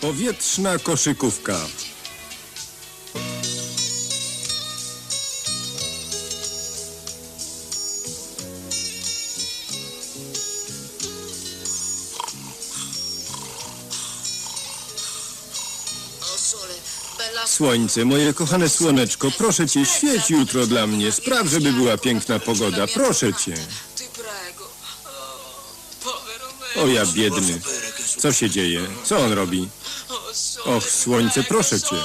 Powietrzna koszykówka. Słońce, moje kochane słoneczko, proszę cię, świeć jutro dla mnie. Spraw, żeby była piękna pogoda. Proszę cię. O ja biedny. Co się dzieje? Co on robi? Och, słońce, proszę cię.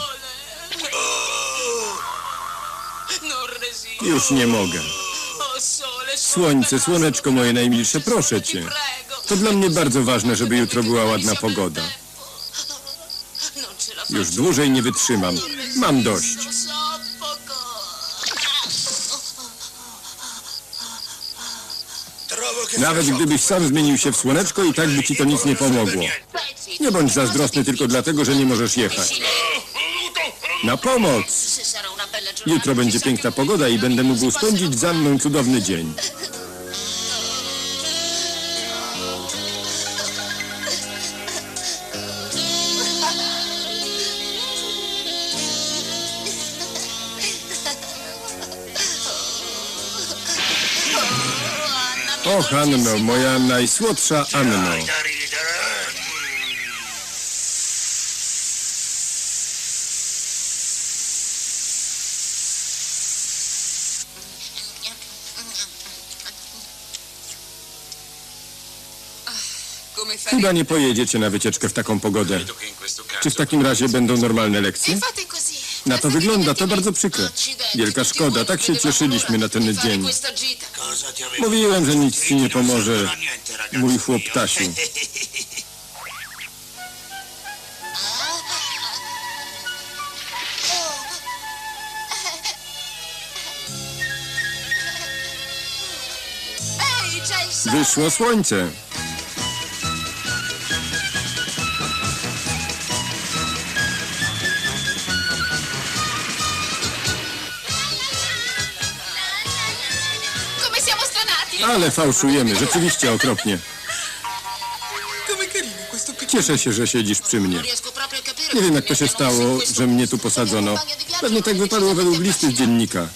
Już nie mogę. Słońce, słoneczko moje najmilsze, proszę cię. To dla mnie bardzo ważne, żeby jutro była ładna pogoda. Już dłużej nie wytrzymam. Mam dość. Nawet gdybyś sam zmienił się w słoneczko i tak by ci to nic nie pomogło. Nie bądź zazdrosny tylko dlatego, że nie możesz jechać. Na pomoc! Jutro będzie piękna pogoda i będę mógł spędzić z Anną cudowny dzień. Och, moja najsłodsza Anno. Chyba nie pojedziecie na wycieczkę w taką pogodę. Czy w takim razie będą normalne lekcje? Na to wygląda, to bardzo przykre. Wielka szkoda, tak się cieszyliśmy na ten dzień. Mówiłem, że nic ci nie pomoże, mój il sole. Wyszło słońce. Ale fałszujemy, rzeczywiście okropnie. Cieszę się, że siedzisz przy mnie. Nie wiem, jak to się stało, że mnie tu posadzono. Pewnie tak wypadło według listy z dziennika.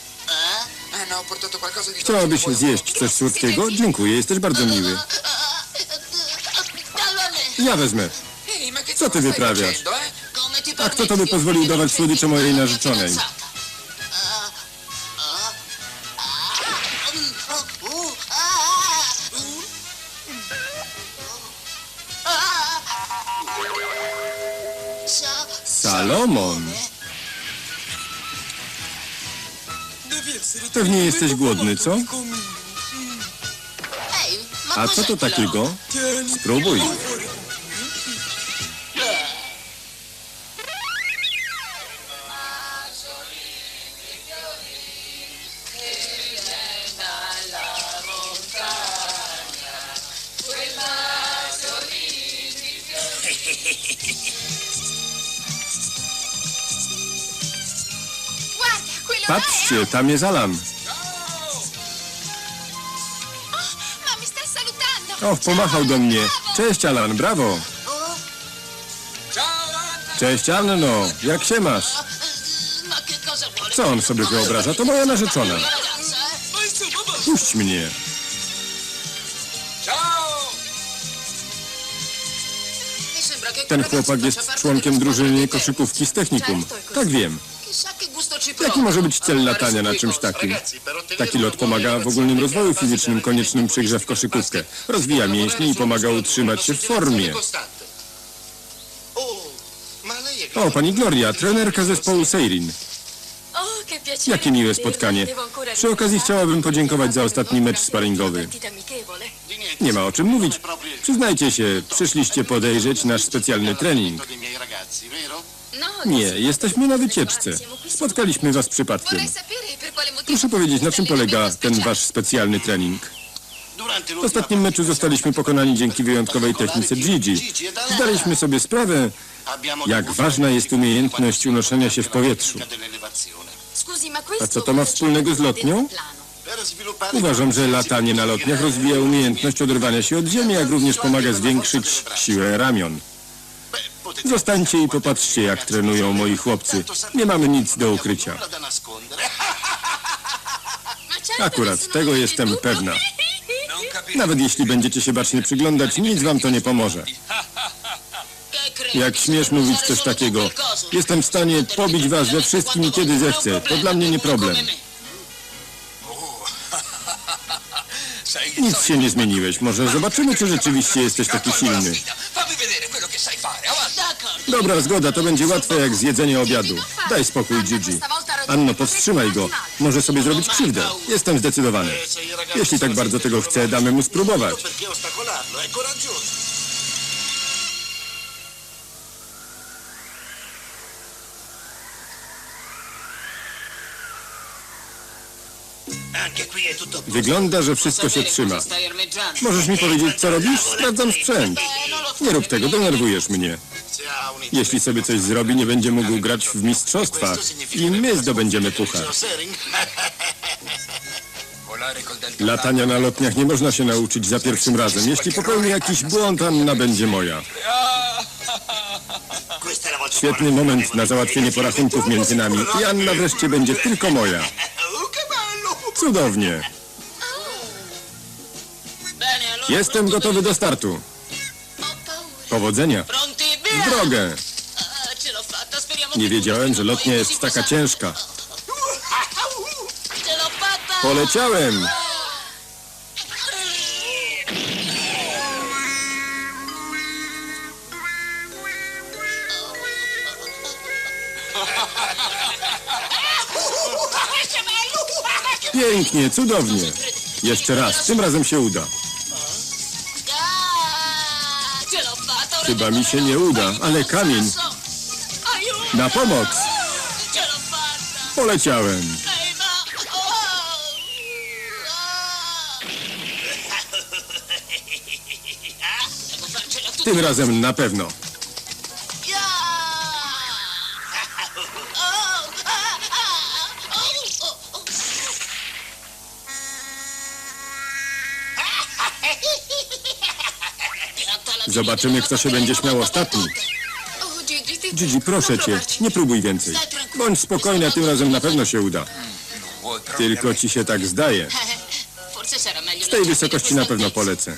Chciałabyś zjeść coś słodkiego? Dziękuję, jesteś bardzo miły. Ja wezmę. Co ty wyprawiasz? A kto tobie pozwolił dawać słodycze mojej narzeczonej? Pewnie jesteś głodny, co? A co to takiego? Spróbuj. Patrzcie, tam jest Alan. Ma mi sta salutando. Och, pomachał do mnie. Cześć Alan, brawo. Cześć Anno, jak się masz? Cosa vuole? Co on sobie wyobraża? To moja narzeczona. Eh? Puść mnie. Ten chłopak jest członkiem drużyny koszykówki z technikum. Tak wiem. Jaki może być cel latania na czymś takim? Taki lot pomaga w ogólnym rozwoju fizycznym koniecznym przy grze w koszykówkę. Rozwija mięśnie i pomaga utrzymać się w formie. O, pani Gloria, trenerka zespołu Seirin. Jakie miłe spotkanie. Przy okazji chciałabym podziękować za ostatni mecz sparingowy. Nie ma o czym mówić. Przyznajcie się, przyszliście podejrzeć nasz specjalny trening. Nie, jesteśmy na wycieczce. Spotkaliśmy was przypadkiem. Proszę powiedzieć, na czym polega ten wasz specjalny trening? W ostatnim meczu zostaliśmy pokonani dzięki wyjątkowej technice Gigi. Zdaliśmy sobie sprawę, jak ważna jest umiejętność unoszenia się w powietrzu. A co to ma wspólnego z lotnią? Uważam, że latanie na lotniach rozwija umiejętność oderwania się od ziemi, jak również pomaga zwiększyć siłę ramion. Zostańcie i popatrzcie, jak trenują moi chłopcy. Nie mamy nic do ukrycia. Akurat, tego jestem pewna. Nawet jeśli będziecie się bacznie przyglądać, nic wam to nie pomoże. Jak śmiesz mówić coś takiego? Jestem w stanie pobić was we wszystkim kiedy zechcę. To dla mnie nie problem. Nic się nie zmieniłeś. Może zobaczymy, czy rzeczywiście jesteś taki silny. Dobra, zgoda, to będzie łatwe jak zjedzenie obiadu. Daj spokój, Gigi. Anno, powstrzymaj go. Może sobie zrobić krzywdę. Jestem zdecydowany. Jeśli tak bardzo tego chce, damy mu spróbować. Wygląda, że wszystko się trzyma. Możesz mi powiedzieć, co robisz? Sprawdzam sprzęt. Nie rób tego, denerwujesz mnie. Jeśli sobie coś zrobi, nie będzie mógł grać w mistrzostwach. I my zdobędziemy puchar. Latania na lotniach nie można się nauczyć za pierwszym razem. Jeśli popełni jakiś błąd, Anna będzie moja. Świetny moment na załatwienie porachunków między nami. I Anna wreszcie będzie tylko moja. Cudownie. Jestem gotowy do startu. Powodzenia. W drogę. Nie wiedziałem, że lotnia jest taka ciężka. Poleciałem. Pięknie, cudownie. Jeszcze raz, tym razem się uda. Chyba mi się nie uda, ale kamień. Na pomoc. Poleciałem. Tym razem na pewno. Zobaczymy, kto się będzie śmiał ostatni. Gigi, proszę cię, nie próbuj więcej. Bądź spokojna, tym razem na pewno się uda. Tylko ci się tak zdaje. Z tej wysokości na pewno polecę.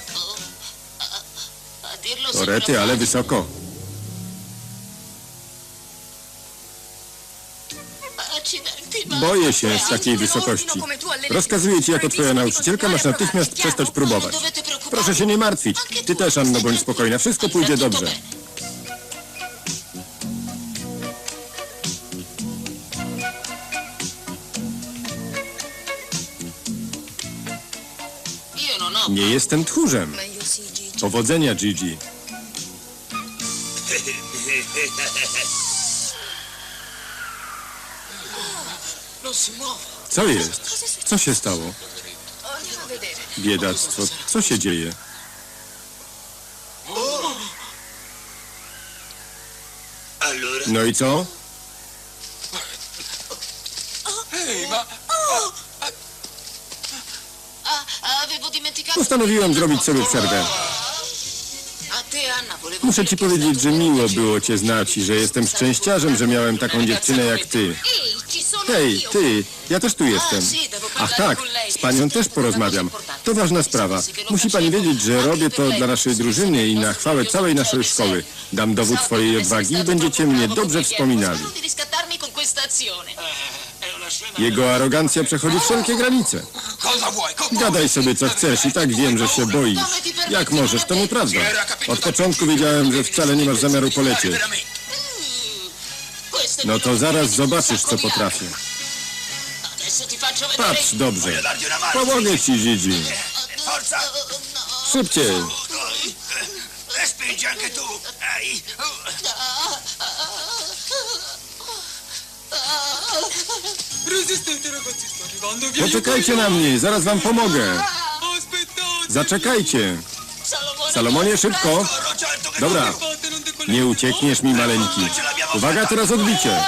Sembra ale wysoko. Boję się z takiej wysokości. Rozkazuję ci jako twoja nauczycielka, masz natychmiast przestać próbować. Proszę się nie martwić. Ty też, Anno, bądź spokojna. Wszystko pójdzie dobrze. Nie jestem tchórzem. Powodzenia, Gigi. Co jest? Co się stało? Biedactwo. Co się dzieje? No i co? Postanowiłem zrobić sobie przerwę. Muszę ci powiedzieć, że miło było cię znać i że jestem szczęściarzem, że miałem taką dziewczynę jak ty. Hej, ty, ja też tu jestem. Ach tak, z panią też porozmawiam. To ważna sprawa. Musi pani wiedzieć, że robię to dla naszej drużyny i na chwałę całej naszej szkoły. Dam dowód swojej odwagi i będziecie mnie dobrze wspominali. Jego arogancja przechodzi wszelkie granice. Gadaj sobie co chcesz i tak wiem, że się boisz. Jak możesz, to nieprawda. Od początku wiedziałem, że wcale nie masz zamiaru polecieć. No to zaraz zobaczysz, co potrafię. Patrz dobrze. Pomogę ci, Gigi. Szybciej. Poczekajcie na mnie, zaraz wam pomogę. Zaczekajcie. Salomonie, szybko. Dobra, nie uciekniesz mi, maleńki. Uwaga, teraz odbicie.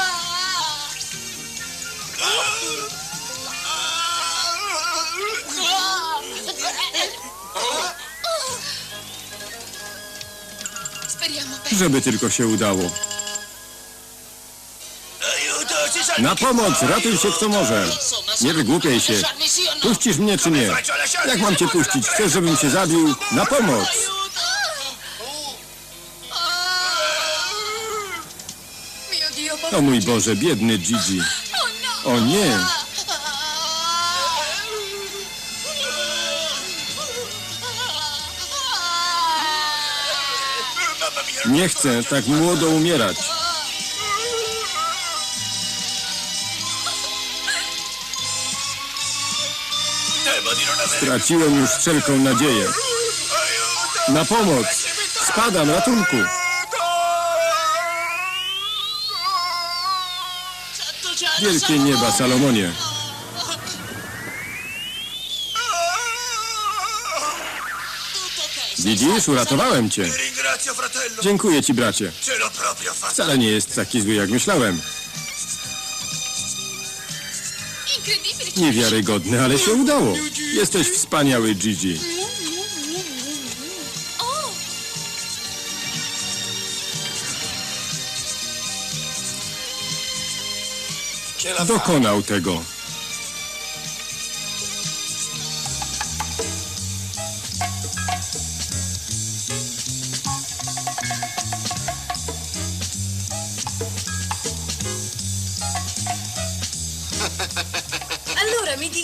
Żeby tylko się udało. Na pomoc, ratuj się kto może. Nie wygłupiaj się. Puścisz mnie czy nie? Jak mam cię puścić? Chcesz, żebym się zabił? Na pomoc! O mój. Boże, biedny Gigi. O nie! Nie chcę tak młodo umierać. Straciłem już wszelką nadzieję. Na pomoc! Spadam, ratunku! Wielkie nieba, Salomonie. Widzisz, uratowałem cię. Dziękuję ci, bracie. Wcale nie jest taki zły, jak myślałem. Niewiarygodne, ale się udało. Jesteś wspaniały, Gigi. Dokonał tego.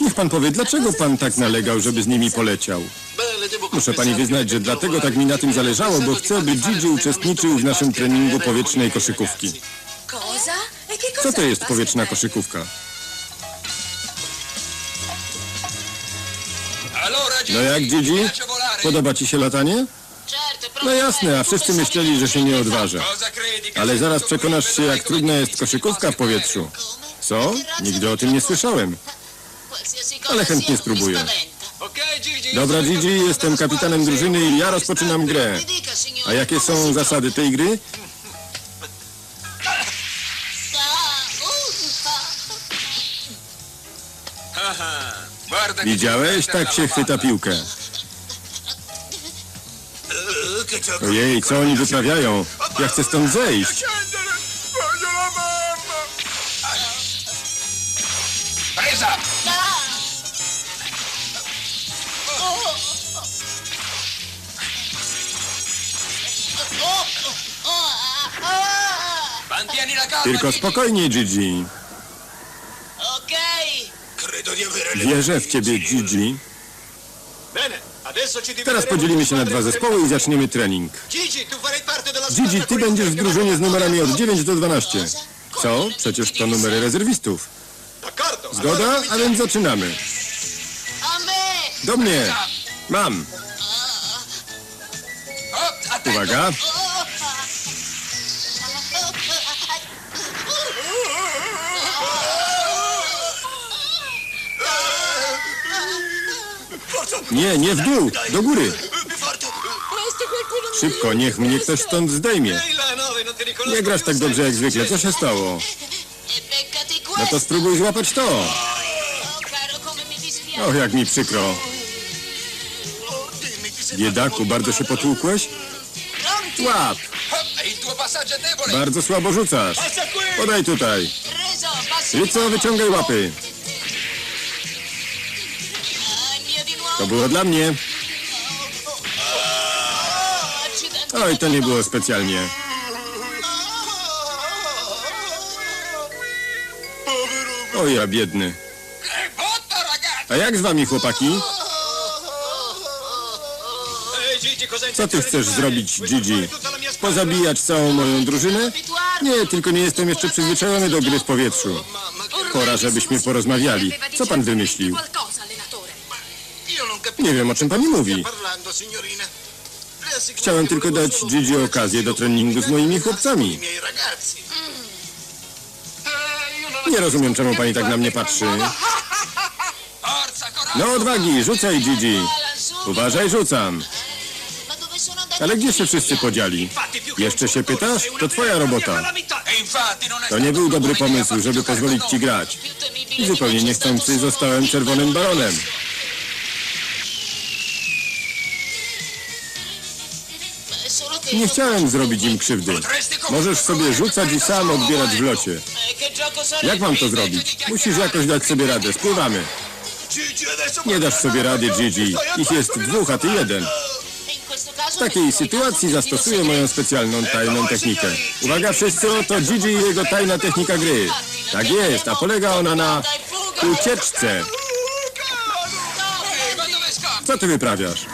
Niech pan powie, dlaczego pan tak nalegał, żeby z nimi poleciał? Muszę pani wyznać, że dlatego tak mi na tym zależało, bo chcę, by Gigi uczestniczył w naszym treningu powietrznej koszykówki. Co to jest powietrzna koszykówka? No jak, Gigi? Podoba ci się latanie? No jasne, a wszyscy myśleli, że się nie odważę. Ale zaraz przekonasz się, jak trudna jest koszykówka w powietrzu. Co? Nigdy o tym nie słyszałem. Ale chętnie spróbuję. Dobra, Gigi, jestem kapitanem drużyny i ja rozpoczynam grę. A jakie są zasady tej gry? Widziałeś? Tak się chwyta piłkę. Ojej, co oni wyprawiają? Ja chcę stąd zejść. Tylko spokojnie, Gigi. Wierzę w ciebie, Gigi. Teraz podzielimy się na dwa zespoły i zaczniemy trening. Gigi, ty będziesz w drużynie z numerami od vanno 9 do 12. Co? Przecież to numery rezerwistów. Zgoda? A więc zaczynamy. Do mnie. Mam. Uwaga. Nie, nie w dół. Do góry. Szybko, niech mnie ktoś stąd zdejmie. Nie grasz tak dobrze jak zwykle. Co się stało? No to spróbuj złapać to. Och, jak mi przykro. Biedaku, bardzo się potłukłeś? Łap. Bardzo słabo rzucasz. Podaj tutaj. Ryco, wyciągaj łapy. To było dla mnie. Oj, to nie było specjalnie. O ja biedny. A jak z wami chłopaki? Co ty chcesz zrobić, Gigi? Pozabijać całą moją drużynę? Nie, tylko nie jestem jeszcze przyzwyczajony do gry w powietrzu. Pora, żebyśmy porozmawiali. Co pan wymyślił? Nie wiem, o czym pani mówi. Chciałem tylko dać Gigi okazję do treningu z moimi chłopcami. Nie rozumiem, czemu pani tak na mnie patrzy. No odwagi, rzucaj Gigi. Uważaj, rzucam. Ale gdzie się wszyscy podzieli? Jeszcze się pytasz? To twoja robota. To nie był dobry pomysł, żeby pozwolić ci grać. I zupełnie niechcący zostałem czerwonym baronem. Nie chciałem zrobić im krzywdy. Możesz sobie rzucać i sam odbierać w locie. Jak mam to zrobić? Musisz jakoś dać sobie radę. Spływamy. Nie dasz sobie rady, Gigi. Ich jest dwóch, a ty jeden. W takiej sytuacji zastosuję moją specjalną tajną technikę. Uwaga wszyscy, oto Gigi i jego tajna technika gry. Tak jest, a polega ona na ucieczce. Co ty wyprawiasz?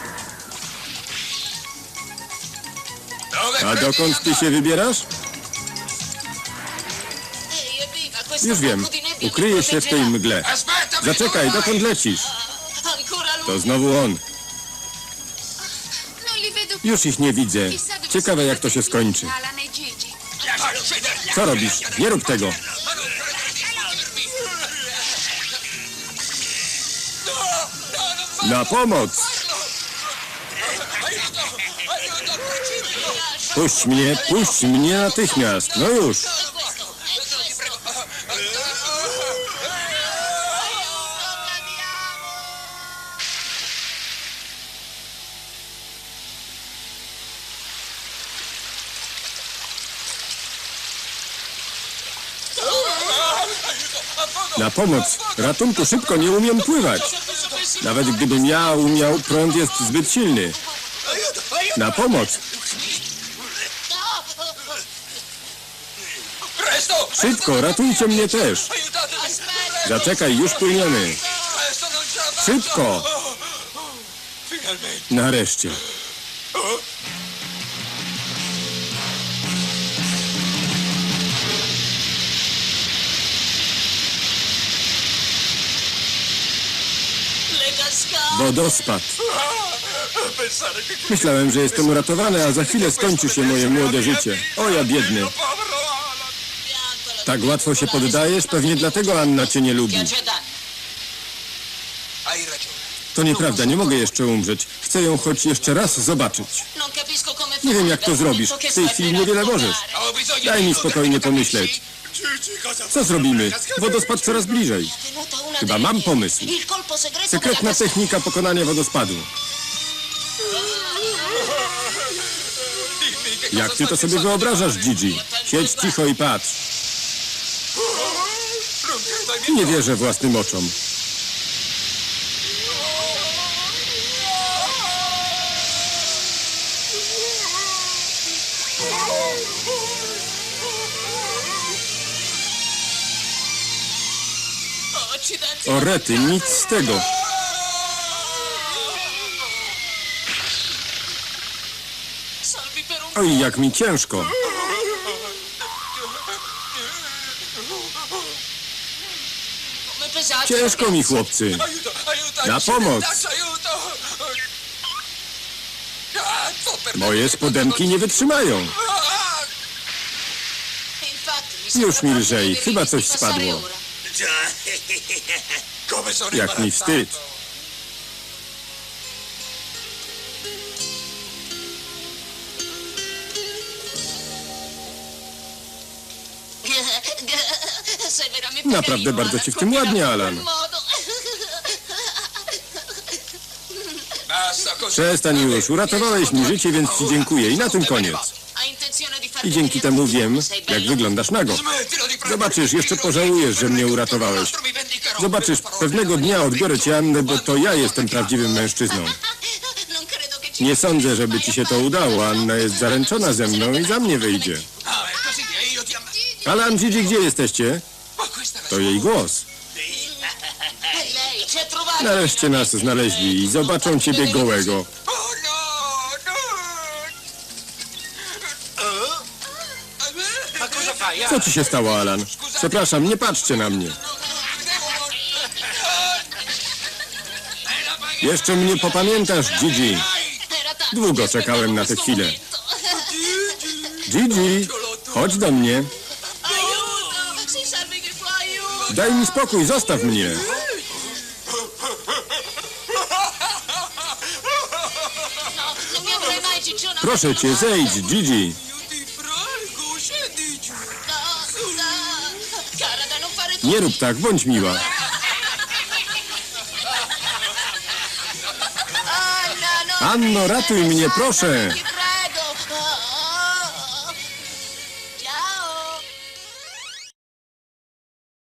A dokąd ty się wybierasz? Już wiem. Ukryję się w tej mgle. Zaczekaj, dokąd lecisz? To znowu on. Już ich nie widzę. Ciekawe jak to się skończy. Co robisz? Nie rób tego. Na pomoc! Puść mnie, puść mnie natychmiast. No już. Na pomoc. Ratunku, szybko, nie umiem pływać. Nawet gdybym ja umiał, prąd jest zbyt silny. Na pomoc. Szybko, ratujcie mnie też. Zaczekaj, już płyniemy. Szybko. Nareszcie. Wodospad. Myślałem, że jestem uratowany, a za chwilę skończy się moje młode życie. O ja biedny. Tak łatwo się poddajesz? Pewnie dlatego Anna cię nie lubi. To nieprawda, nie mogę jeszcze umrzeć. Chcę ją choć jeszcze raz zobaczyć. Nie wiem jak to zrobisz. W tej chwili niewiele możesz. Daj mi spokojnie pomyśleć. Co zrobimy? Wodospad coraz bliżej. Chyba mam pomysł. Sekretna technika pokonania wodospadu. Jak ty to sobie wyobrażasz? Gigi? Siedź cicho i patrz. Nie wierzę własnym oczom. O rety, nic z tego. Oj, jak mi ciężko. Ciężko mi, chłopcy. Na pomoc. Moje spodenki nie wytrzymają. Już mi lżej, chyba coś spadło. Jak mi wstyd. Naprawdę bardzo Alan. ci w tym ładnie, Alan. Przestań już, uratowałeś mi życie, więc ci dziękuję. I na tym koniec. I dzięki temu wiem, jak wyglądasz nago. Zobaczysz, jeszcze pożałujesz, że mnie uratowałeś. Zobaczysz, pewnego dnia odbiorę cię, Annę, bo to ja jestem prawdziwym mężczyzną. Nie sądzę, żeby ci się to udało. Anna jest zaręczona ze mną i za mnie wyjdzie. Alan, Gigi, gdzie jesteście? To jej głos. Nareszcie nas znaleźli i zobaczą ciebie gołego. Co ci się stało, Alan? Przepraszam, nie patrzcie na mnie. Jeszcze mnie popamiętasz, Gigi. Długo czekałem na tę chwilę. Gigi, chodź do mnie. Daj mi spokój, zostaw mnie. Proszę cię, zejdź, Gigi. Nie rób tak, bądź miła. No. Anno, ratuj mnie, proszę.